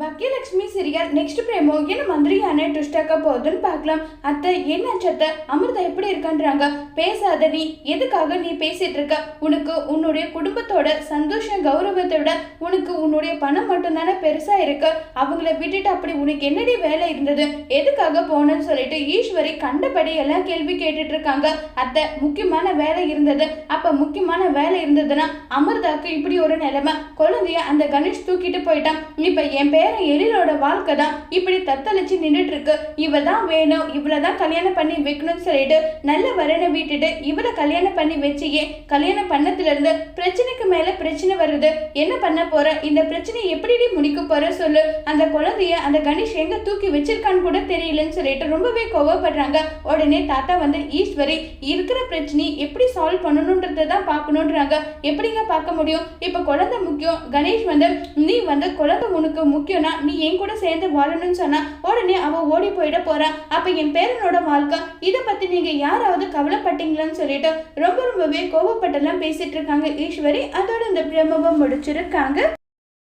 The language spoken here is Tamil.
பாக்கியலட்சுமி சீரியல் நெக்ஸ்ட் பிரேமோ என்ன மந்திரியான ட்விஸ்டாக்க போகுதுன்னு பார்க்கலாம். அத்தை என்ன சத்த அமிர்தா எப்படி இருக்கான்றாங்க? பேசாத நீ எதுக்காக நீ பேசிட்டு இருக்க? உனக்கு உன்னுடைய குடும்பத்தோட சந்தோஷம் கௌரவத்தை விட உனக்கு உன்னுடைய பணம் மட்டும்தானே பெருசா இருக்கு. அவங்கள விட்டுட்டு அப்படி உனக்கு என்னடி வேலை இருந்தது? எதுக்காக போனேன்னு சொல்லிட்டு ஈஸ்வரி கண்டபடி எல்லாம் கேள்வி கேட்டுட்டு இருக்காங்க. அத்தை முக்கியமான வேலை இருந்தது. அப்ப முக்கியமான வேலை இருந்ததுன்னா அமிர்தாக்கு இப்படி ஒரு நிலைமை. குழந்தைய அந்த கணேஷ் தூக்கிட்டு போயிட்டான். இப்ப என் பேர் வேற எழிலோட வாழ்க்கை தான் இப்படி தத்தளிச்சு நின்றுட்டு இருக்கு இவ தான் வேணும் இவளை தான் கல்யாணம் பண்ணி வைக்கணும்னு சொல்லிட்டு நல்ல வரனை விட்டுட்டு இவளை கல்யாணம் பண்ணி வச்சியே கல்யாணம் பண்ணதுல இருந்து பிரச்சனைக்கு மேல பிரச்சனை வருது. என்ன பண்ண போற? இந்த பிரச்சனையை எப்படி முடிக்க போற சொல்லு. அந்த குழந்தைய அந்த கணேஷ் எங்க தூக்கி வச்சிருக்கான்னு கூட தெரியலன்னு சொல்லிட்டு ரொம்பவே கோவப்படுறாங்க. உடனே தாத்தா வந்து ஈஸ்வரி இருக்கிற பிரச்சனையை எப்படி சால்வ் பண்ணணுன்றதை தான் பார்க்கணுன்றாங்க எப்படிங்க பார்க்க முடியும்? இப்போ குழந்தை முக்கியம். கணேஷ் வந்து நீ வந்து குழந்தை உனக்கு முக்கியம்னா நீ என் கூட சேர்ந்து வாழணும்னு சொன்னா உடனே அவ ஓடி போயிட போறா. அப்ப என் பேரனோட வாழ்க்கை இதை பத்தி நீங்க யாராவது கவலைப்பட்டீங்களான்னு சொல்லிட்டு ரொம்ப ரொம்பவே கோவப்பட்டெல்லாம் பேசிட்டு இருக்காங்க. ஈஸ்வரி அதோட இந்த பிரமவம் முடிச்சிருக்காங்க.